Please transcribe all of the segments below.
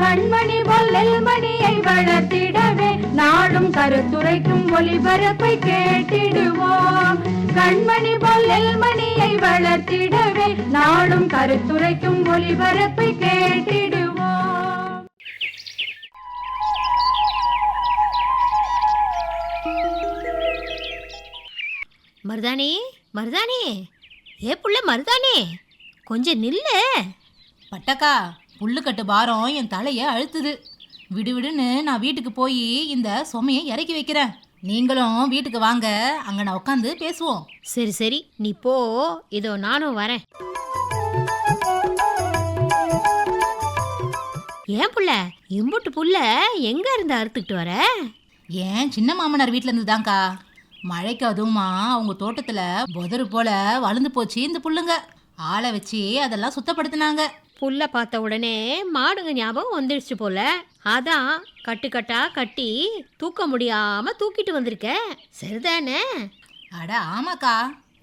கண்மணி பொல்லில் மணியை வளர்த்திடவே நாடும் கருத்துரைக்கும் ஒளிபரப்பை கேட்டிடுவோம். கண்மணி பொல்லில் மணியை வளர்த்திடவே நாடும் கருத்துரைக்கும் ஒளிபரப்பை கேட்டிடுவோம். மருதானி மருதானி ஏ புள்ள மருதானி கொஞ்சம் நில்லு. பட்டக்கா புல்லுக்கட்டு பாரம் என் தலைய அழுத்துது. விடு விடுன்னு நான் வீட்டுக்கு போய் இந்த சுமையை இறக்கி வைக்கிறேன். நீங்களும் வீட்டுக்கு வாங்க அங்க நான் உட்காந்து பேசுவோம். சரி சரி. நீ போ. இதோ நானும் வரேன். ஏன் புள்ள? இம்புட்டு புல்ல எங்க இருந்து அறுத்துக்கிட்டு வர? ஏன் சின்ன மாமனார் வீட்ல இருந்து தான்க்கா. மழைக்கு அதுவுமா அவங்க தோட்டத்துல புதரு போல வளர்ந்து போச்சு இந்த புல்லுங்க. ஆளை வச்சு அதெல்லாம் சுத்தப்படுத்தினாங்க. புல்ல பார்த்த உடனே மாடுங்க ஞாபகம் வந்துடுச்சு போல. அதான் கட்டுக்கட்டா கட்டி தூக்க முடியாம தூக்கிட்டு வந்திருக்க. சரிதானே? அட ஆமாக்கா.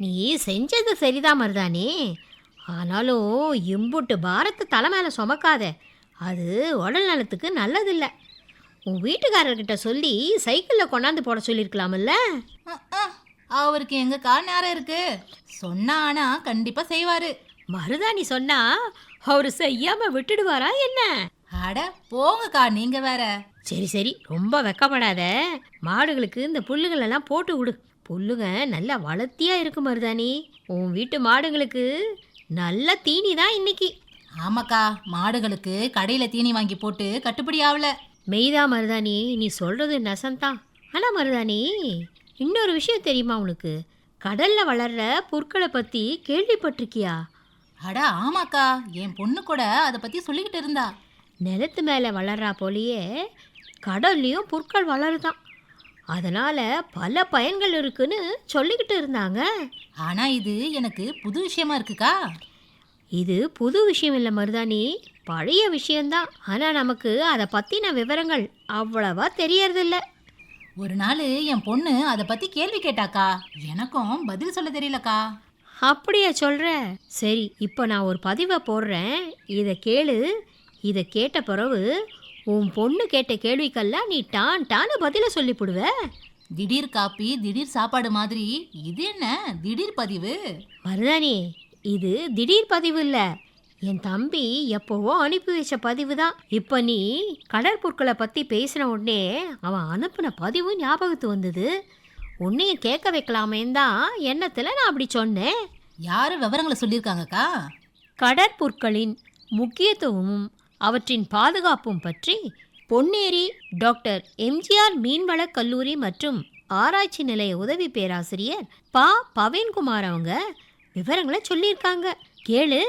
நீ செஞ்சது சரிதான் மருதானி ஆனாலும் இம்புட்டு பாரத்தை தலை மேலே சுமக்காத. அது உடல் நலத்துக்கு நல்லதில்ல. உன் வீட்டுக்காரர்கிட்ட சொல்லி சைக்கிளில் கொண்டாந்து போட சொல்லியிருக்கலாம்ல அவருக்கு எங்கக்கா நேரம் இருக்கு. சொன்னா ஆனா கண்டிப்பா செய்வாரு. மருதாணி சொன்னா அவர் செய்யாம விட்டுடுவாரா என்ன? அட போங்கக்கா நீங்க வேற. சரி சரி ரொம்ப வெக்கப்படாத. மாடுகளுக்கு இந்த புல்லுகளெல்லாம் போட்டு விடு புல்லுங்க நல்லா வளர்த்தியா இருக்கு மருதாணி. உன் வீட்டு மாடுங்களுக்கு நல்ல தீனி தான் இன்னைக்கு. ஆமாக்கா மாடுகளுக்கு கடையில தீனி வாங்கி போட்டு கட்டுப்படி ஆகல மெய்தா மருதாணி நீ சொல்றது நெசந்தான் ஆனா மருதாணி இன்னொரு விஷயம் தெரியுமா உனக்கு? கடல்ல வளர்ற புற்களை பத்தி கேள்விப்பட்டிருக்கியா? அட ஆமாக்கா. என் பொண்ணு கூட அதை பத்தி சொல்லிக்கிட்டு இருந்தா. நிலத்து மேலே வளர்றா போலயே கடல்லையும் புற்கள் வளருதாம் அதனால பல பயன்கள் இருக்குன்னு சொல்லிக்கிட்டு இருந்தாங்க. ஆனா இது எனக்கு புது விஷயமா இருக்குக்கா. இது புது விஷயம் இல்லை மருதாணி. பழைய விஷயம்தான். ஆனால் நமக்கு அதை பற்றின விவரங்கள் அவ்வளவா தெரியறதில்ல. ஒரு நாள் என் பொண்ணு அதை பத்தி கேள்வி கேட்டாக்கா. எனக்கும் பதில் சொல்ல தெரியலக்கா. அப்படியா சொல்கிற சரி இப்போ நான் ஒரு பதிவை போடுறேன். இதை கேளு. இதை கேட்ட பிறகு உன் பொண்ணு கேட்ட கேள்விக்கெல்லாம் நீ டான் டான்னு பதிலை சொல்லிவிடுவ திடீர் காப்பி திடீர் சாப்பாடு மாதிரி. இது என்ன? திடீர் பதிவு? மருதாணி இது திடீர் பதிவு இல்லை. என் தம்பி எப்போவோ அனுப்பி வச்ச பதிவு தான். இப்போ நீ கடற்பொருட்களை பற்றி பேசின உடனே அவன் அனுப்பின பதிவு ஞாபகத்து வந்தது. உன்னையும் கேட்க வைக்கலாமேன்னு தான் எண்ணத்தில் நான் அப்படி சொன்னேன். யாரு விவரங்களை சொல்லியிருக்காங்கக்கா? கடற்பொருட்களின் முக்கியத்துவமும் அவற்றின் பாதுகாப்பும் பற்றி பொன்னேரி டாக்டர் எம்ஜிஆர் மீன்வளக் கல்லூரி மற்றும் ஆராய்ச்சி நிலைய உதவி பேராசிரியர் பா. பவேன்குமார் அவங்க விவரங்களை சொல்லியிருக்காங்க. கேளு.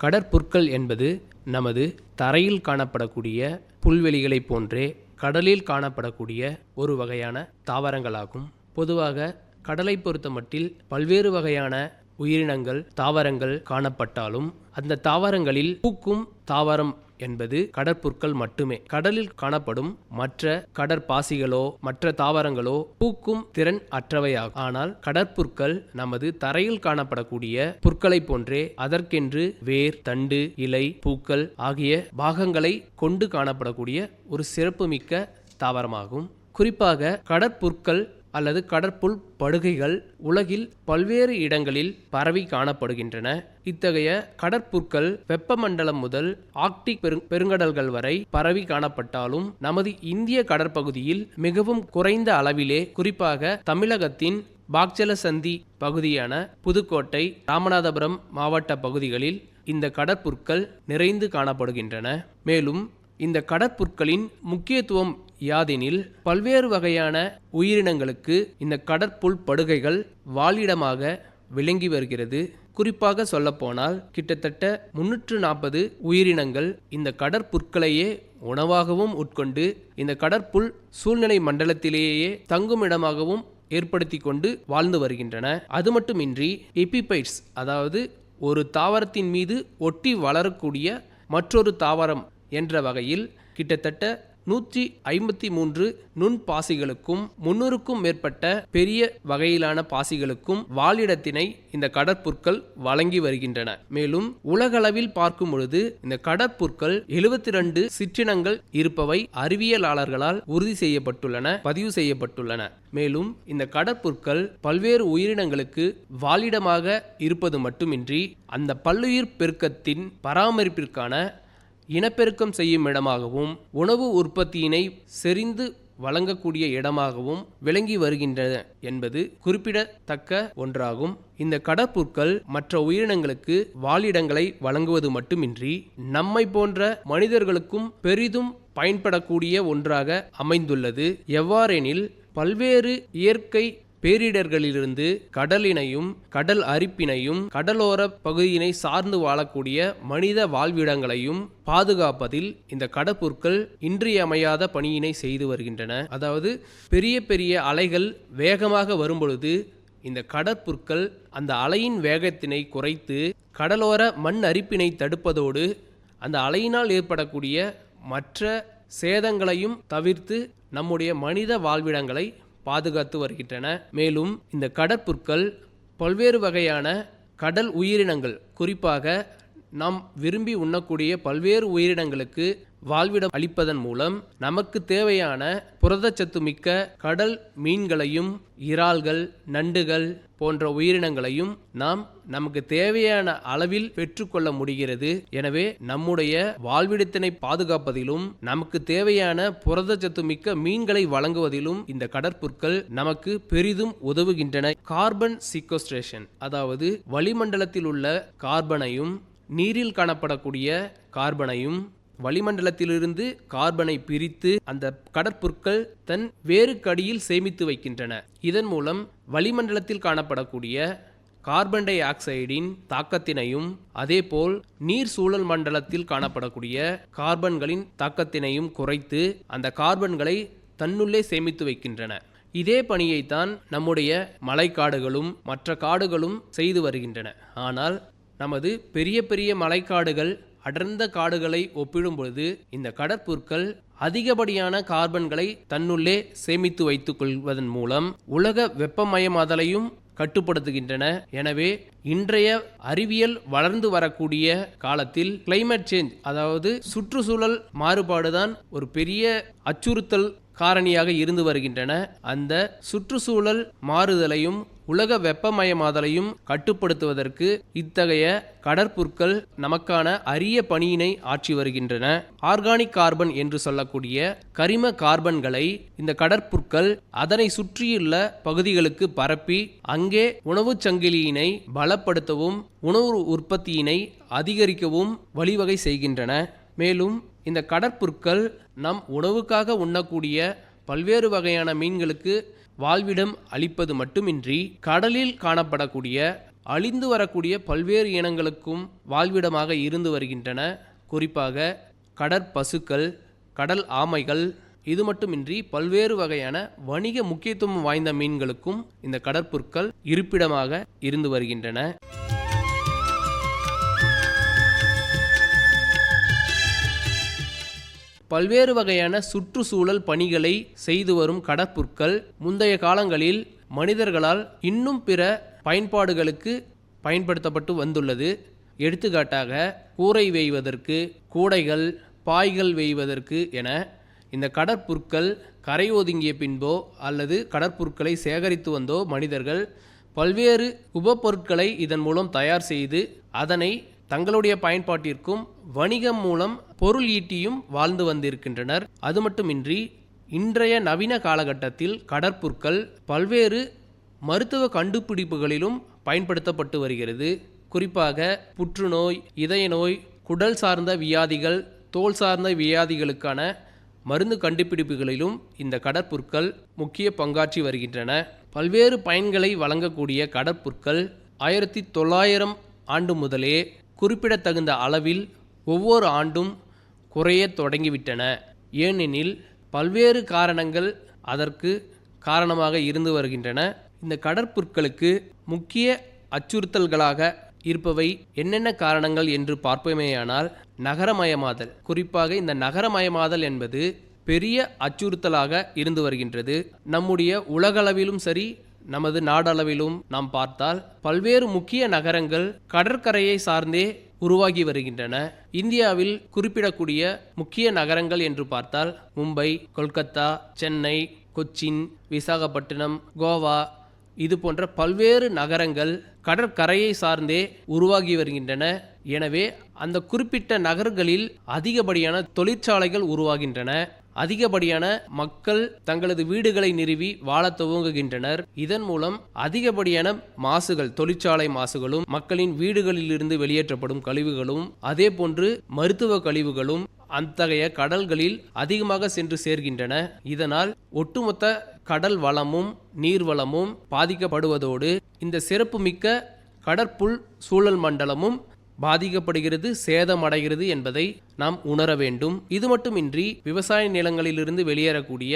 கடற்புற்கள் என்பது நமது தரையில் காணப்படக்கூடிய புல்வெளிகளைப் போன்றே கடலில் காணப்படக்கூடிய ஒரு வகையான தாவரங்களாகும். பொதுவாக கடலை பொறுத்தமட்டில் பல்வேறு வகையான உயிரினங்கள் தாவரங்கள் காணப்பட்டாலும் அந்த தாவரங்களில் பூக்கும் தாவரம் என்பது கடற்புற்கள் மட்டுமே. கடலில் காணப்படும் மற்ற கடற்பாசிகளோ மற்ற தாவரங்களோ பூக்கும் திறன் அற்றவையாகும். ஆனால் கடற்புற்கள் நமது தரையில் காணப்படக்கூடிய புற்களைப் போன்றே அதற்கென்று வேர் தண்டு இலை பூக்கள் ஆகிய பாகங்களை கொண்டு காணப்படக்கூடிய ஒரு சிறப்புமிக்க தாவரமாகும். குறிப்பாக கடற்புற்கள் அல்லது கடற்புல் படுகைகள் உலகில் பல்வேறு இடங்களில் பரவி காணப்படுகின்றன. இத்தகைய கடற்புற்கள் வெப்பமண்டலம் முதல் ஆர்க்டிக் பெரு பெருங்கடல்கள் வரை பரவி காணப்பட்டாலும் நமது இந்திய கடற்பகுதியில் மிகவும் குறைந்த அளவிலே குறிப்பாக தமிழகத்தின் பாக்ஜலசந்தி பகுதியான புதுக்கோட்டை ராமநாதபுரம் மாவட்ட பகுதிகளில் இந்த கடற்புற்கள் நிறைந்து காணப்படுகின்றன. மேலும் இந்த கடற்புற்களின் முக்கியத்துவம் யாதெனில் பல்வேறு வகையான உயிரினங்களுக்கு இந்த கடற்புல் படுகைகள் வாழிடமாக விளங்கி வருகிறது. குறிப்பாக சொல்லப்போனால் கிட்டத்தட்ட முன்னூற்று நாற்பது உயிரினங்கள் இந்த கடற்புற்களையே உணவாகவும் உட்கொண்டு இந்த கடற்புல் சூழ்நிலை மண்டலத்திலேயே தங்குமிடமாகவும் ஏற்படுத்தி கொண்டு வாழ்ந்து வருகின்றன. அது மட்டுமின்றி எபிபைட்ஸ் அதாவது ஒரு தாவரத்தின் மீது ஒட்டி வளரக்கூடிய மற்றொரு தாவரம் என்ற வகையில் கிட்டத்தட்ட நூற்றி ஐம்பத்தி மூன்று நுண் பாசிகளுக்கும் முன்னூறுக்கும் மேற்பட்ட பெரிய வகையிலான பாசிகளுக்கும் வாழிடத்தினை இந்த கடற்புற்கள் வழங்கி வருகின்றன. மேலும் உலகளவில் பார்க்கும் பொழுது இந்த கடற்புற்கள் எழுபத்தி ரெண்டு சிற்றினங்கள் இருப்பவை அறிவியலாளர்களால் உறுதி செய்யப்பட்டுள்ளன பதிவு செய்யப்பட்டுள்ளன. மேலும் இந்த கடற்புற்கள் பல்வேறு உயிரினங்களுக்கு வாழிடமாக இருப்பது மட்டுமின்றி அந்த பல்லுயிர் பெருக்கத்தின் பராமரிப்பிற்கான இனப்பெருக்கம் செய்யும் இடமாகவும் உணவு உற்பத்தியினை செறிந்து வழங்கக்கூடிய இடமாகவும் விளங்கி வருகின்றன என்பது குறிப்பிடத்தக்க ஒன்றாகும். இந்த கடற்புற்கள் மற்ற உயிரினங்களுக்கு வாழிடங்களை வழங்குவது மட்டுமின்றி நம்மை போன்ற மனிதர்களுக்கும் பெரிதும் பயன்படக்கூடிய ஒன்றாக அமைந்துள்ளது. எவ்வாறெனில் பல்வேறு இயற்கை பேரிடர்களிலிருந்து கடலினையும் கடல் அரிப்பினையும் கடலோர பகுதியினை சார்ந்து வாழக்கூடிய மனித வாழ்விடங்களையும் பாதுகாப்பதில் இந்த கடற்பொருட்கள் இன்றியமையாத பணியினை செய்து வருகின்றன. அதாவது பெரிய பெரிய அலைகள் வேகமாக வரும்பொழுது இந்த கடற்புற்கள் அந்த அலையின் வேகத்தினை குறைத்து கடலோர மண் அரிப்பினை தடுப்பதோடு அந்த அலையினால் ஏற்படக்கூடிய மற்ற சேதங்களையும் தவிர்த்து நம்முடைய மனித வாழ்விடங்களை பாதுகாத்து வருகின்றன. மேலும் இந்த கடற்புற்கள் பல்வேறு வகையான கடல் உயிரினங்கள். குறிப்பாக நாம் விரும்பி உண்ணக்கூடிய பல்வேறு உயிரினங்களுக்கு வாழ்விடம் அளிப்பதன் மூலம் நமக்கு தேவையான புரதச்சத்து மிக்க கடல் மீன்களையும் இறால்கள் நண்டுகள் போன்ற உயிரினங்களையும் நாம் நமக்கு தேவையான அளவில் பெற்றுக்கொள்ள முடிகிறது. எனவே நம்முடைய வாழ்விடத்தினை பாதுகாப்பதிலும் நமக்கு தேவையான புரதச்சத்து மிக்க மீன்களை வழங்குவதிலும் இந்த கடற்புற்கள் நமக்கு பெரிதும் உதவுகின்றன. கார்பன் சிக்கோஸ்ட்ரேஷன் அதாவது வளிமண்டலத்தில் உள்ள கார்பனையும் நீரில் காணப்படக்கூடிய கார்பனையும் வளிமண்டலத்திலிருந்து கார்பனை பிரித்து அந்த கடற்பொருட்கள் தன் வேறுக்கடியில் சேமித்து வைக்கின்றன. இதன் மூலம் வளிமண்டலத்தில் காணப்படக்கூடிய கார்பன் டை ஆக்சைடின் தாக்கத்தினையும் அதேபோல் நீர் சூழல் மண்டலத்தில் காணப்படக்கூடிய கார்பன்களின் தாக்கத்தினையும் குறைத்து அந்த கார்பன்களை தன்னுள்ளே சேமித்து வைக்கின்றன. இதே பணியைத்தான் நம்முடைய மலைக்காடுகளும் மற்ற காடுகளும் செய்து வருகின்றன. ஆனால் நமது பெரிய பெரிய மலைக்காடுகள் அடர்ந்த காடுகளை ஒப்பிடும் பொழுது இந்த கடற்புற்கள் அதிகப்படியான கார்பன்களை தன்னுள்ளே சேமித்து வைத்துக் கொள்வதன் மூலம் உலக வெப்பமயமாதலையும் கட்டுப்படுத்துகின்றன. எனவே இன்றைய அறிவியல் வளர்ந்து வரக்கூடிய காலத்தில் கிளைமேட் சேஞ்ச் அதாவது சுற்றுச்சூழல் மாறுபாடுதான் ஒரு பெரிய அச்சுறுத்தல் காரணியாக இருந்து வருகின்றன. அந்த சுற்றுச்சூழல் மாறுதலையும் உலக வெப்பமயமாதலையும் கட்டுப்படுத்துவதற்கு இத்தகைய கடற்புற்கள் நமக்கான அரிய பணியினை ஆற்றி வருகின்றன. ஆர்கானிக் கார்பன் என்று சொல்லக்கூடிய கரிம கார்பன்களை இந்த கடற்புற்கள் அதனை சுற்றியுள்ள பகுதிகளுக்கு பரப்பி அங்கே உணவுச் சங்கிலியினை பலப்படுத்தவும் உணவு உற்பத்தியினை அதிகரிக்கவும் வழிவகை செய்கின்றன. மேலும் இந்த கடற்புற்கள் நம் உணவுக்காக உண்ணக்கூடிய பல்வேறு வகையான மீன்களுக்கு வாழ்விடம் அளிப்பது மட்டுமின்றி கடலில் காணப்படக்கூடிய அழிந்து வரக்கூடிய பல்வேறு இனங்களுக்கும் வாழ்விடமாக இருந்து வருகின்றன. குறிப்பாக கடற்பசுக்கள் கடல் ஆமைகள் இது மட்டுமின்றி பல்வேறு வகையான வணிக முக்கியத்துவம் வாய்ந்த மீன்களுக்கும் இந்த கடற்புற்கள் இருப்பிடமாக இருந்து வருகின்றன. பல்வேறு வகையான சுற்றுச்சூழல் பணிகளை செய்து வரும் கடற்புற்கள் முந்தைய காலங்களில் மனிதர்களால் இன்னும் பிற பயன்பாடுகளுக்கு பயன்படுத்தப்பட்டு வந்துள்ளது. எடுத்துக்காட்டாக கூரை வேய்வதற்கு கூடைகள் பாய்கள் வேய்வதற்கு என இந்த கடற்புற்கள் கரை ஒதுங்கிய பின்போ அல்லது கடற்புற்களை சேகரித்து வந்தோ மனிதர்கள் பல்வேறு உபப்பொருட்களை இதன் மூலம் தயார் செய்து அதனை தங்களுடைய பயன்பாட்டிற்கும் வணிகம் மூலம் பொருள் ஈட்டியும் வாழ்ந்து வந்திருக்கின்றனர். அது மட்டுமின்றி இன்றைய நவீன காலகட்டத்தில் கடற்புற்கள் பல்வேறு மருத்துவ கண்டுபிடிப்புகளிலும் பயன்படுத்தப்பட்டு வருகிறது. குறிப்பாக புற்றுநோய் இதய நோய் குடல் சார்ந்த வியாதிகள் தோல் சார்ந்த வியாதிகளுக்கான மருந்து கண்டுபிடிப்புகளிலும் இந்த கடற்புற்கள் முக்கிய பங்காற்றி வருகின்றன. பல்வேறு பயன்களை வழங்கக்கூடிய கடற்புற்கள் ஆயிரத்தி தொள்ளாயிரம் ஆண்டு முதலே குறிப்பிடத்தகுந்த அளவில் ஒவ்வொரு ஆண்டும் குறையத் தொடங்கிவிட்டன. ஏனெனில் பல்வேறு காரணங்கள் அதற்கு காரணமாக இருந்து வருகின்றன. இந்த கடற்புற்களுக்கு முக்கிய அச்சுறுத்தல்களாக இருப்பவை என்னென்ன காரணங்கள் என்று பார்ப்போமேயானால் நகரமயமாதல். குறிப்பாக இந்த நகரமயமாதல் என்பது பெரிய அச்சுறுத்தலாக இருந்து வருகின்றது. நம்முடைய உலகளவிலும் சரி நமது நாடளவிலும் நாம் பார்த்தால் பல்வேறு முக்கிய நகரங்கள் கடற்கரையை சார்ந்தே உருவாகி வருகின்றன. இந்தியாவில் குறிப்பிடக்கூடிய முக்கிய நகரங்கள் என்று பார்த்தால் மும்பை கொல்கத்தா சென்னை கொச்சின் விசாகப்பட்டினம் கோவா இது போன்ற பல்வேறு நகரங்கள் கடற்கரையை சார்ந்தே உருவாகி வருகின்றன. எனவே அந்த குறிப்பிட்ட நகர்களில் அதிகப்படியான தொழிற்சாலைகள் உருவாகின்றன. அதிகப்படியான மக்கள் தங்களது வீடுகளை நிறுவி வாழத் துவங்குகின்றனர். இதன் மூலம் அதிகப்படியான மாசுகள் தொழிற்சாலை மாசுகளும் மக்களின் வீடுகளிலிருந்து வெளியேற்றப்படும் கழிவுகளும் அதே போன்று மருத்துவ கழிவுகளும் அத்தகைய கடல்களில் அதிகமாக சென்று சேர்கின்றன. இதனால் ஒட்டுமொத்த கடல் வளமும் நீர் வளமும் பாதிக்கப்படுவதோடு இந்த சிறப்புமிக்க கடற்புல் சூழல் மண்டலமும் பாதிக்கப்படுகிறது சேதமடைகிறது என்பதை நாம் உணர வேண்டும். இது மட்டுமின்றி விவசாய நிலங்களிலிருந்து வெளியேறக்கூடிய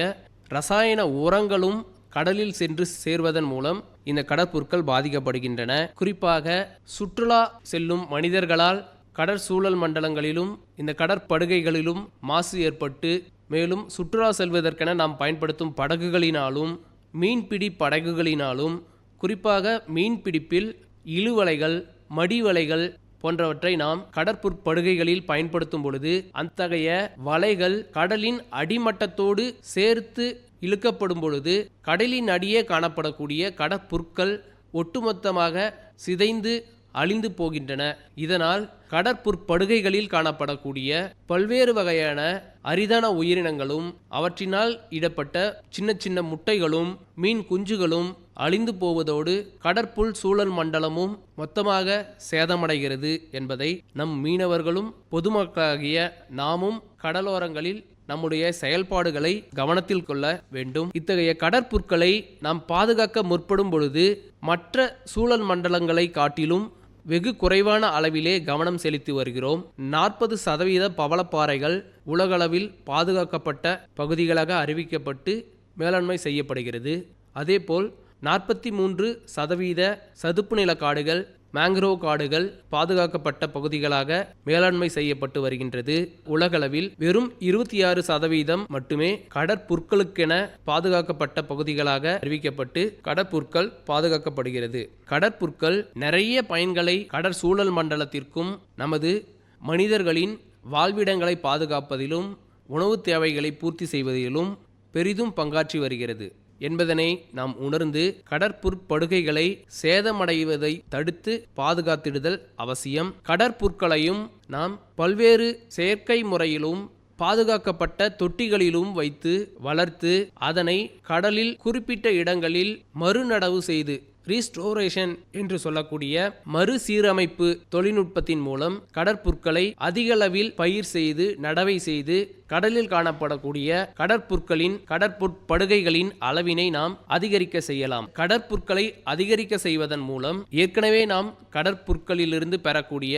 ரசாயன உரங்களும் கடலில் சென்று சேர்வதன் மூலம் இந்த கடற்பொருட்கள் பாதிக்கப்படுகின்றன. குறிப்பாக சுற்றுலா செல்லும் மனிதர்களால் கடற்சூழல் மண்டலங்களிலும் இந்த கடற்படுகைகளிலும் மாசு ஏற்பட்டு மேலும் சுற்றுலா செல்வதற்கென நாம் பயன்படுத்தும் படகுகளினாலும் மீன்பிடி படகுகளினாலும் குறிப்பாக மீன்பிடிப்பில் இழுவலைகள் மடிவலைகள் போன்றவற்றை நாம் கடற்புற்படுகைகளில் பயன்படுத்தும் பொழுது அத்தகைய வலைகள் கடலின் அடிமட்டத்தோடு சேர்த்து இழுக்கப்படும் பொழுது கடலின் அடியே காணப்படக்கூடிய கடற்புற்கள் ஒட்டுமொத்தமாக சிதைந்து அழிந்து போகின்றன. இதனால் கடற்புற்படுகைகளில் காணப்படக்கூடிய பல்வேறு வகையான அரிதான உயிரினங்களும் அவற்றினால் இடப்பட்ட சின்ன சின்ன முட்டைகளும் மீன் குஞ்சுகளும் அழிந்து போவதோடு கடற்புல் சூழல் மண்டலமும் மொத்தமாக சேதமடைகிறது என்பதை நம் மீனவர்களும் பொதுமக்களாகிய நாமும் கடலோரங்களில் நம்முடைய செயல்பாடுகளை கவனத்தில் கொள்ள வேண்டும். இத்தகைய கடற்புற்களை நாம் பாதுகாக்க முற்படும் பொழுது மற்ற சூழல் மண்டலங்களை காட்டிலும் வெகு குறைவான அளவிலே கவனம் செலுத்தி வருகிறோம். நாற்பது சதவீத பவளப்பாறைகள் உலகளவில் பாதுகாக்கப்பட்ட பகுதிகளாக அறிவிக்கப்பட்டு மேலாண்மை செய்யப்படுகிறது. அதேபோல் நாற்பத்தி மூன்று சதவீத சதுப்பு நில காடுகள் மேங்க்ரோவ் காடுகள் பாதுகாக்கப்பட்ட பகுதிகளாக மேலாண்மை செய்யப்பட்டு வருகின்றது. உலகளவில் வெறும் இருபத்தி ஆறு சதவீதம் மட்டுமே கடற்புற்களுக்கென பாதுகாக்கப்பட்ட பகுதிகளாக அறிவிக்கப்பட்டு கடற்புற்கள் பாதுகாக்கப்படுகிறது. கடற்புற்கள் நிறைய பயன்களை கடற்சூழல் மண்டலத்திற்கும் நமது மனிதர்களின் வாழ்விடங்களை பாதுகாப்பதிலும் உணவு தேவைகளை பூர்த்தி செய்வதிலும் பெரிதும் பங்காற்றி வருகிறது. என்பதனை நாம் உணர்ந்து கடற்புற்படுகைகளை சேதமடைவதை தடுத்து பாதுகாத்திடுதல் அவசியம். கடற்புற்களையும் நாம் பல்வேறு செயற்கை முறையிலும் பாதுகாக்கப்பட்ட தொட்டிகளிலும் வைத்து வளர்த்து அதனை கடலில் குறிப்பிட்ட இடங்களில் மறுநடவு செய்து ரீஸ்டோரேஷன் என்று சொல்லக்கூடிய மறுசீரமைப்பு தொழில்நுட்பத்தின் மூலம் கடற்புற்களை அதிகளவில் பயிர் செய்து நடவை செய்து கடலில் காணப்படக்கூடிய கடற்புற்களின் கடற்புட்படுகைகளின் அளவினை நாம் அதிகரிக்க செய்யலாம். கடற்புற்களை அதிகரிக்க செய்வதன் மூலம் ஏற்கனவே நாம் கடற்புற்களிலிருந்து பெறக்கூடிய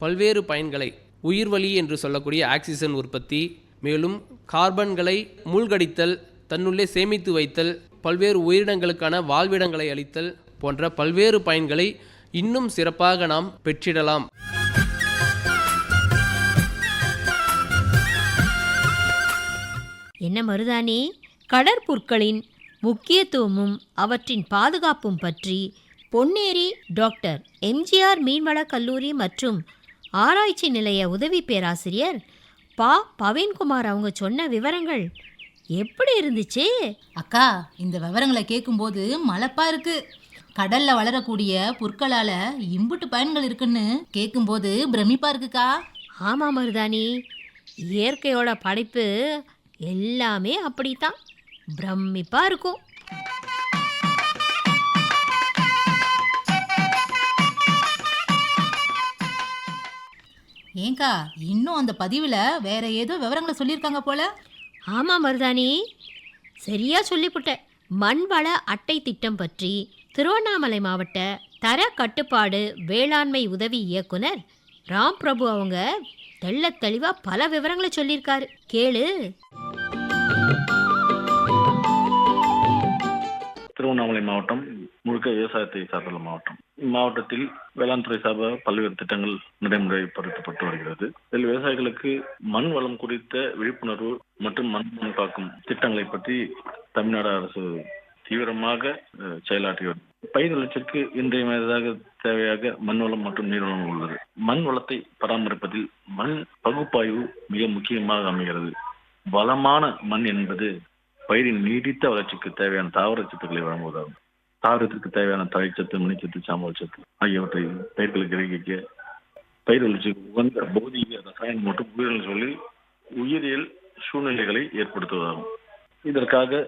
பல்வேறு பயன்களை உயிர்வலி என்று சொல்லக்கூடிய ஆக்சிஜன் உற்பத்தி மேலும் கார்பன்களை மூழ்கடித்தல் தன்னுள்ளே சேமித்து வைத்தல் பல்வேறு உயிரினங்களுக்கான வாழ்விடங்களை அளித்தல் போன்ற பல்வேறு பயன்களை இன்னும் சிறப்பாக நாம் பெற்றிடலாம். என்ன மருதானி கடற்புற்களின் முக்கியத்துவமும் அவற்றின் பாதுகாப்பும் பற்றி பொன்னேரி டாக்டர் எம்ஜிஆர் மீன்வள கல்லூரி மற்றும் ஆராய்ச்சி நிலைய உதவி பேராசிரியர் பா. பவீன்குமார் அவங்க சொன்ன விவரங்கள் எப்படி இருந்துச்சு? அக்கா இந்த விவரங்களை கேட்கும்போது மலப்பா இருக்கு. கடல்ல வளரக்கூடிய புற்களால இம்புட்டு பயன்கள் இருக்குன்னு கேட்கும்போது பிரமிப்பா இருக்குக்கா? ஆமா மருதானி இயற்கையோட படைப்பு எல்லாமே அப்படித்தான். பிரமிப்பா இருக்கும். ஏங்கா இன்னும் அந்த பதிவுல வேற ஏதோ விவரங்களை சொல்லியிருக்காங்க போல. ஆமா மருதானி சரியா சொல்லிப்புட்ட மண்வள அட்டை திட்டம் பற்றி திருவண்ணாமலை மாவட்ட தர கட்டுப்பாடு வேளாண்மை உதவி இயக்குனர் ராம் பிரபு அவங்க தெள்ள தெளிவா பல விவரங்களை சொல்லியிருக்காரு. கேளு. திருவண்ணாமலை மாவட்டம் முழுக்க விவசாயத்தை சார்ந்துள்ள மாவட்டம். இம்மாவட்டத்தில் வேளாண் துறை சார்பாக பல்வேறு திட்டங்கள் நடைமுறைப்படுத்தப்பட்டு வருகிறது. இதில் விவசாயிகளுக்கு மண் வளம் குறித்த விழிப்புணர்வு மற்றும் மண் வளம் காக்கும் திட்டங்களை பற்றி தமிழ்நாடு அரசு தீவிரமாக செயலாற்றி வரும் பயிர் வளர்ச்சிக்கு இன்றியமையாததாக தேவையாக மண்வளம் மற்றும் நீர்வளம் உள்ளது. மண் வளத்தை பராமரிப்பதில் மண் பகுப்பாய்வு மிக முக்கியமாக அமைகிறது. வளமான மண் என்பது பயிரின் நீடித்த வளர்ச்சிக்கு தேவையான தாவர சத்துக்களை வழங்குவதாகும். தாவரத்திற்கு தேவையான தழைச்சத்து மணிச்சத்து சாம்பல் சத்து ஆகியவற்றை பயிர்களுக்கு கிரகிக்க பயிர் வளர்ச்சிக்கு உகந்த பௌதிக ரசாயனம் மற்றும் உயிரியல் சொல்லில் உயிரியல் சூழ்நிலைகளை ஏற்படுத்துவதாகும். இதற்காக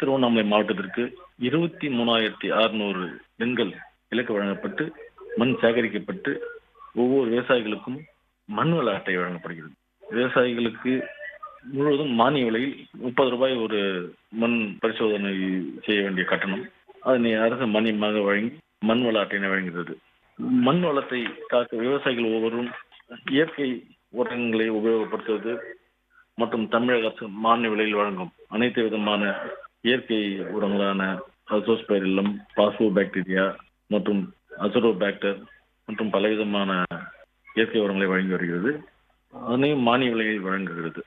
திருவண்ணாமலை மாவட்டத்திற்கு இருபத்தி மூணாயிரத்தி அறுநூறு பெண்கள் இலக்கு வழங்கப்பட்டு மண் சேகரிக்கப்பட்டு ஒவ்வொரு விவசாயிகளுக்கும் மண் வள அட்டை வழங்கப்படுகிறது. விவசாயிகளுக்கு முழுவதும் மானிய விலையில் முப்பது ரூபாய் ஒரு மண் பரிசோதனை செய்ய வேண்டிய கட்டணம். அதனை அரசு மானியமாக வழங்கி மண் வள அட்டையினை வழங்குகிறது. மண் வளத்தை காக்க விவசாயிகள் ஒவ்வொருவரும் இயற்கை உரங்களை உபயோகப்படுத்துவது மற்றும் தமிழக அரசு மானிய விலையில் வழங்கும் அனைத்து விதமான இயற்கை உரங்களான அசோஸ்பைரிலம் பாஸ்போ பாக்டீரியா மற்றும் அசரோ பாக்டர் மற்றும் பலவிதமான இயற்கை உரங்களை வழங்கி வருகிறது. அதனையும் மானிய விலையில் வழங்குகிறது.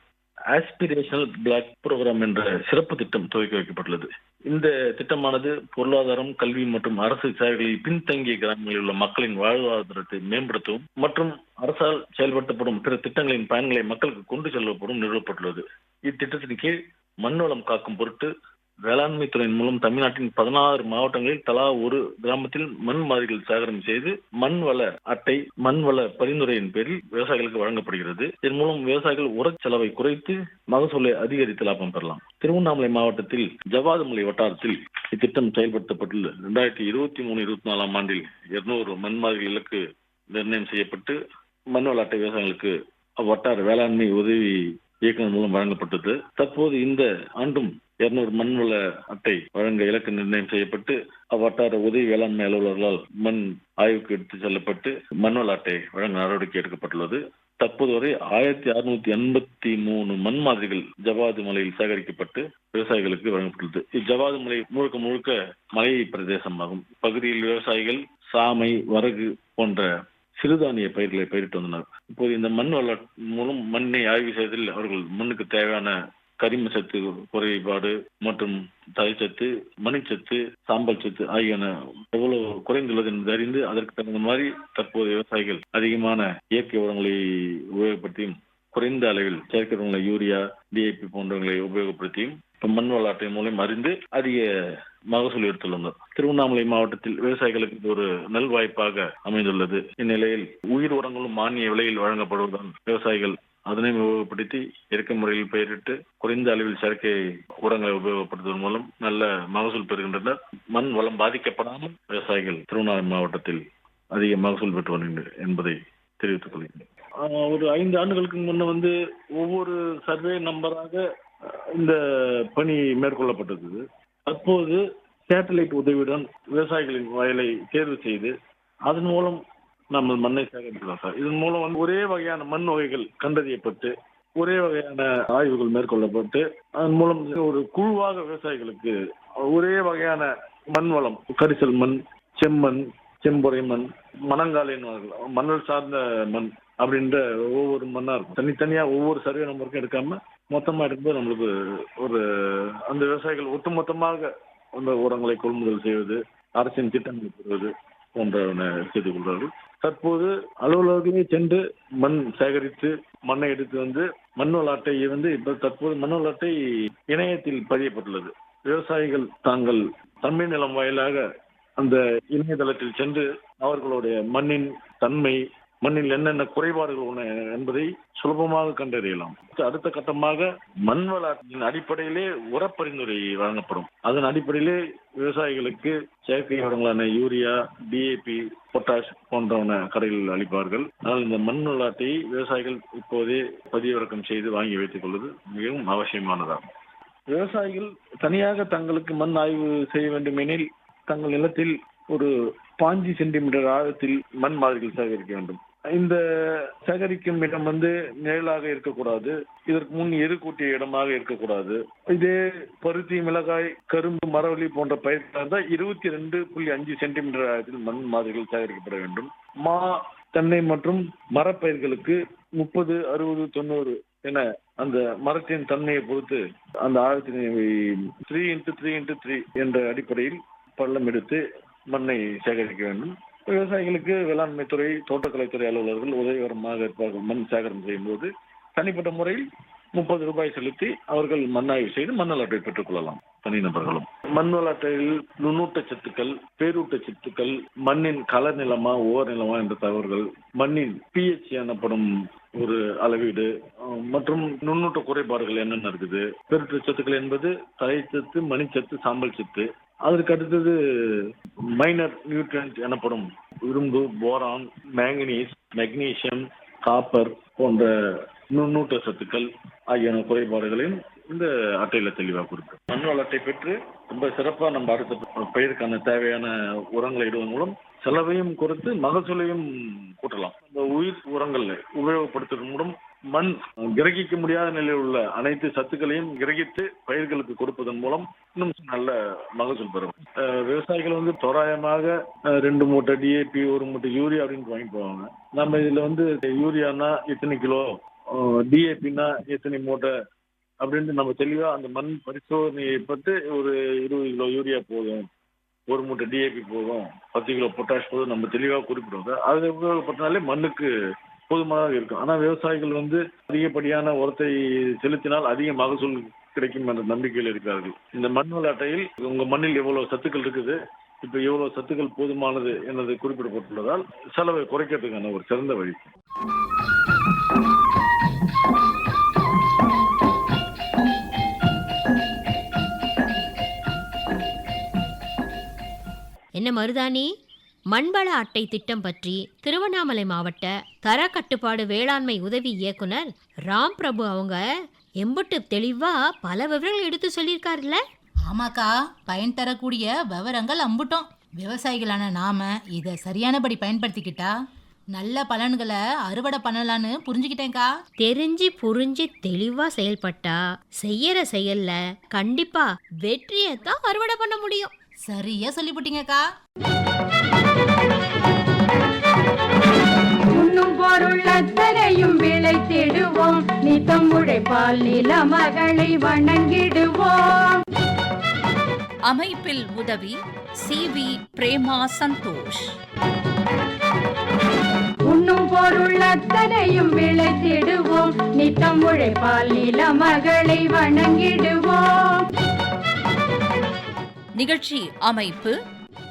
ஆஸ்பிரேஷனல் பிளாக் புரோகிராம் என்ற சிறப்பு திட்டம் துவக்கி வைக்கப்பட்டுள்ளது. இந்த திட்டமானது பொருளாதாரம் கல்வி மற்றும் அரசு சேவைகளில் பின்தங்கிய கிராமங்களில் உள்ள மக்களின் வாழ்வாதாரத்தை மேம்படுத்தவும் மற்றும் அரசால் செயல்படுத்தப்படும் பிற திட்டங்களின் பயன்களை மக்களுக்கு கொண்டு செல்லப்படும் நிறுவப்பட்டுள்ளது. இத்திட்டத்தின் கீழ் மண்வளம் காக்கும் பொருட்டு வேளாண்மை துறையின் மூலம் தமிழ்நாட்டின் பதினாறு மாவட்டங்களில் தலா ஒரு கிராமத்தில் மண் மாதிரிகள் சேகரம் செய்து மண் வள அட்டை மண் வள பரிந்துரையின் பேரில் விவசாயிகளுக்கு வழங்கப்படுகிறது. இதன் மூலம் விவசாயிகள் உரச் செலவை குறைத்து மகசூலை அதிகரித்து லாபம் பெறலாம். திருவண்ணாமலை மாவட்டத்தில் ஜவாதுமலை வட்டாரத்தில் இத்திட்டம் செயல்படுத்தப்பட்டுள்ள இரண்டாயிரத்தி இருபத்தி மூணு இருபத்தி நாலாம் ஆண்டில் இருநூறு மண் மாதிரி இலக்கு நிர்ணயம் செய்யப்பட்டு மண் வள அட்டை விவசாயிகளுக்கு அவ்வட்டார வேளாண்மை உதவி இயக்குநர் மூலம் வழங்கப்பட்டது. தற்போது இந்த ஆண்டும் இருநூறு மண்வள அட்டை வழங்க இலக்கு நிர்ணயம் செய்யப்பட்டு அவ்வட்டார உதவி வேளாண்மை அலுவலர்களால் மண் ஆய்வுக்கு எடுத்து செல்லப்பட்டு மண்வள அட்டை வழங்க நடவடிக்கை எடுக்கப்பட்டுள்ளது. தற்போது வரை ஆயிரத்தி அறுநூத்தி எண்பத்தி மூணு மண் மாதிரிகள் ஜவாது மலையில் சேகரிக்கப்பட்டு விவசாயிகளுக்கு வழங்கப்பட்டுள்ளது. இஜவாது மலை முழுக்க முழுக்க மலை பிரதேசமாகும். பகுதியில் விவசாயிகள் சாமை வரகு போன்ற சிறுதானிய பயிர்களை பயிரிட்டு வந்தனர். இப்போது இந்த மண் வள மூலம் மண்ணை ஆய்வு செய்ததில் அவர்கள் மண்ணுக்கு தேவையான கரிம சத்து குறைபாடு மற்றும் தழைச்சத்து மணிச்சத்து சாம்பல் சத்து ஆகியன எவ்வளவு குறைந்துள்ளது என்று அறிந்து அதற்கு தகுந்த மாதிரி தற்போது விவசாயிகள் அதிகமான இயற்கை உரங்களை உபயோகப்படுத்தியும் குறைந்த அளவில் செயற்கை உரங்களை யூரியா டிஏபி போன்றவங்களை உபயோகப்படுத்தியும் மண் வளாட்டின் மூலம் அறிந்து அதிக மகசூல் எடுத்துள்ளனர் திருவண்ணாமலை மாவட்டத்தில் விவசாயிகளுக்கு இது ஒரு நல்வாய்ப்பாக அமைந்துள்ளது. இந்நிலையில் உயிர் உரங்களும் மானிய விலையில் வழங்கப்படுவதால் விவசாயிகள் அதனை உபயோகப்படுத்தி இயற்கை முறையில் பயிரிட்டு குறைந்த அளவில் செயற்கை உரங்களை உபயோகப்படுத்துவதன் மூலம் நல்ல மகசூல் பெறுகின்றனர். மண் வளம் பாதிக்கப்படாமல் விவசாயிகள் திருவண்ணாமலை மாவட்டத்தில் அதிக மகசூல் பெற்று வருகின்றனர் என்பதை தெரிவித்துக் கொள்கிறேன். ஆஹ் ஒரு ஐந்து ஆண்டுகளுக்கு முன்ன வந்து ஒவ்வொரு சர்வே நம்பராக அஹ், இந்த பணி மேற்கொள்ளப்பட்டது தற்போது சேட்டலைட் உதவியுடன் விவசாயிகளின் வயலை தேர்வு செய்து அதன் மூலம் நம்ம மண்ணை சேகரிக்கலாம் சார். இதன் மூலம் வந்து ஒரே வகையான மண் வகைகள் கண்டறியப்பட்டு ஒரே வகையான ஆய்வுகள் மேற்கொள்ளப்பட்டு அதன் மூலம் ஒரு குழுவாக விவசாயிகளுக்கு ஒரே வகையான மண் வளம் கரிசல் மண் செம்மண் செம்பொறை மண் மணங்காலின் மணல் சார்ந்த மண் அப்படின்ற ஒவ்வொரு மண்ணா இருக்கும். தனித்தனியா ஒவ்வொரு சர்வே நம்பருக்கும் எடுக்காம மொத்தமா எடுக்கும்போது நம்மளுக்கு ஒரு அந்த விவசாயிகள் ஒட்டுமொத்தமாக அந்த உரங்களை கொள்முதல் செய்வது அரசின் திட்டங்களை பெறுவது போன்றவன செய்து கொள்வார்கள். தற்போது அலுவலர்களே சென்று மண் சேகரித்து மண்ணை எடுத்து வந்து மண் வள அட்டையை வந்து இப்ப தற்போது மண் வள அட்டை இணையத்தில் பதியப்பட்டுள்ளது. விவசாயிகள் தாங்கள் தன்மை நிலம் வாயிலாக அந்த இணையதளத்தில் சென்று அவர்களுடைய மண்ணின் தன்மை மண்ணில் என்னென்ன குறைபாடுகள் உள்ளன என்பதை சுலபமாக கண்டறியலாம். அடுத்த கட்டமாக மண் வளத்தின் அடிப்படையிலே உரப்பரிந்துரை வழங்கப்படும். அதன் அடிப்படையிலே விவசாயிகளுக்கு செயற்கை உரங்களான யூரியா டிஏபி பொட்டாஷ் போன்றவன கடைகளில் அளிப்பார்கள். ஆனால் இந்த மண் வளாட்டை விவசாயிகள் இப்போதே பதிவிறக்கம் செய்து வாங்கி வைத்துக் கொள்வது மிகவும் அவசியமானதாகும். விவசாயிகள் தனியாக தங்களுக்கு மண் ஆய்வு செய்ய வேண்டுமெனில் தங்கள் நிலத்தில் ஒரு பாஞ்சு சென்டிமீட்டர் ஆழத்தில் மண் மாதிரிகள் சேகரிக்க வேண்டும். இந்த சேகரிக்கும் இடம் வந்து நிழலாக இருக்கக்கூடாது. இதற்கு முன் எரு கூட்டிய இடமாக இருக்கக்கூடாது. இதே பருத்தி மிளகாய் கரும்பு மரவள்ளி போன்ற பயிர்களாக இருந்தால் இருபத்தி ரெண்டு புள்ளி அஞ்சு சென்டிமீட்டர் ஆழத்தில் மண் மாதிரிகள் சேகரிக்கப்பட வேண்டும். மா தென்னை மற்றும் மரப்பயிர்களுக்கு முப்பது அறுபது தொண்ணூறு என அந்த மரத்தின் தன்மையை பொறுத்து அந்த ஆழத்தினை three into three into three என்ற அடிப்படையில் பள்ளம் எடுத்து மண்ணை சேகரிக்க வேண்டும். விவசாயிகளுக்கு வேளாண்மை துறை தோட்டக்கலைத்துறை அலுவலர்கள் உதவிகரமாக இருப்பார்கள். மண் சேகரம் செய்யும் போது தனிப்பட்ட முறையில் முப்பது ரூபாய் செலுத்தி அவர்கள் மண்ணாய்வு செய்து மண் அட்டை பெற்றுக் கொள்ளலாம். தனிநபர்களும் மண் வளாட்டையில் நுண்ணூட்ட சத்துக்கள் பேரூட்ட சத்துக்கள் மண்ணின் கலர் நிலமா ஓர் நிலமா என்ற தகவல்கள் மண்ணின் பிஹெச் எனப்படும் ஒரு அளவீடு மற்றும் நுண்ணூட்ட குறைபாடுகள் என்னென்ன இருக்குது பெருட்டு சத்துக்கள் என்பது தழைச்சத்து மணிச்சத்து சாம்பல் சத்து அதற்கு அடுத்தது மைனர் நியூட்ரியன்ட் எனப்படும் இரும்பு போரான் மேங்கனீஸ் மெக்னீசியம் காப்பர் போன்ற நுண்ணூட்ட சத்துக்கள் ஆகியன குறைபாடுகளையும் இந்த அட்டையில தெளிவாக கொடுக்கும். மண் அட்டை பெற்று ரொம்ப சிறப்பா நம்ம அடுத்த பயிருக்கான தேவையான உரங்களை இடுவதன் மூலம் செலவையும் குறைத்து மகசூலையும் கூட்டலாம். இந்த உயிர் உரங்கள் உபயோகப்படுத்துவதன் மூலம் மண் கிரகிக்க முடியாத நிலையில் உள்ள அனைத்து சத்துக்களையும் கிரகித்து பயிர்களுக்கு கொடுப்பதன் மூலம் இன்னும் நல்ல மகசூல் பெறும். விவசாயிகள் வந்து தோராயமாக ரெண்டு மூட்டை டிஏபி ஒரு மூட்டை யூரியா அப்படின்னு வாங்கிட்டு போவாங்க. நம்ம இதுல வந்து யூரியானா எத்தனை கிலோ டிஏபின்னா எத்தனை மூட்டை அப்படின்ட்டு நம்ம தெளிவா அந்த மண் பரிசோதனையை பட்டு ஒரு இருபது கிலோ யூரியா போதும். ஒரு மூட்டை டிஏபி போதும். பத்து கிலோ பொட்டாஷ் போதும் நம்ம தெளிவாக குறிப்பிடுவோம் அது உபயோகப்படுத்தினாலே மண்ணுக்கு போதுமானதாக இருக்கும். ஆனால் விவசாயிகள் வந்து அதிகப்படியான உரத்தை செலுத்தினால் அதிக மகசூல் கிடைக்கும் என்ற நம்பிக்கையில் இருக்கிறார்கள். இந்த மண் வள அட்டையில் உங்க மண்ணில் எவ்வளவு சத்துக்கள் இருக்குது? இப்ப எவ்வளவு சத்துக்கள் போதுமானது என்பது குறிப்பிடப்பட்டுள்ளதால் செலவை குறைக்கிறதுக்கான ஒரு சிறந்த வழி. என்ன மருதாணி? மண்வள அட்டை திட்டம் பற்றி திருவண்ணாமலை மாவட்ட தர கட்டுப்பாடு வேளாண்மை உதவி இயக்குனர் ராம் பிரபு அவங்க எம்புட்டு தெளிவா பல விவரங்கள் எடுத்து சொல்லியிருக்காருல்ல? ஆமாக்கா பயன் தரக்கூடிய விவரங்கள் அம்புட்டோம். விவசாயிகளான நாம இதை சரியானபடி பயன்படுத்திக்கிட்டா நல்ல பலன்களை அறுவடை பண்ணலான்னு புரிஞ்சுக்கிட்டேன்க்கா. தெரிஞ்சு புரிஞ்சு தெளிவா செயல்பட்டா செய்யற செயல்ல கண்டிப்பா வெற்றியை தான் அறுவடை பண்ண முடியும். சரியா சொல்லிவிட்டீங்கக்கா உண்ணும் பொருள் அத்தனையும் விளைத்திடுவோம் நித்தம் உழைப்பால் நில மகளை வணங்கிடுவோம். அமைப்பில் உதவி சி வி பிரேமா சந்தோஷ். உண்ணும் பொருள் அத்தனையும் விளைத்திடுவோம் நித்தம் உழைப்பால் நில மகளை வணங்கிடுவோம். நிகழ்ச்சி அமைப்பு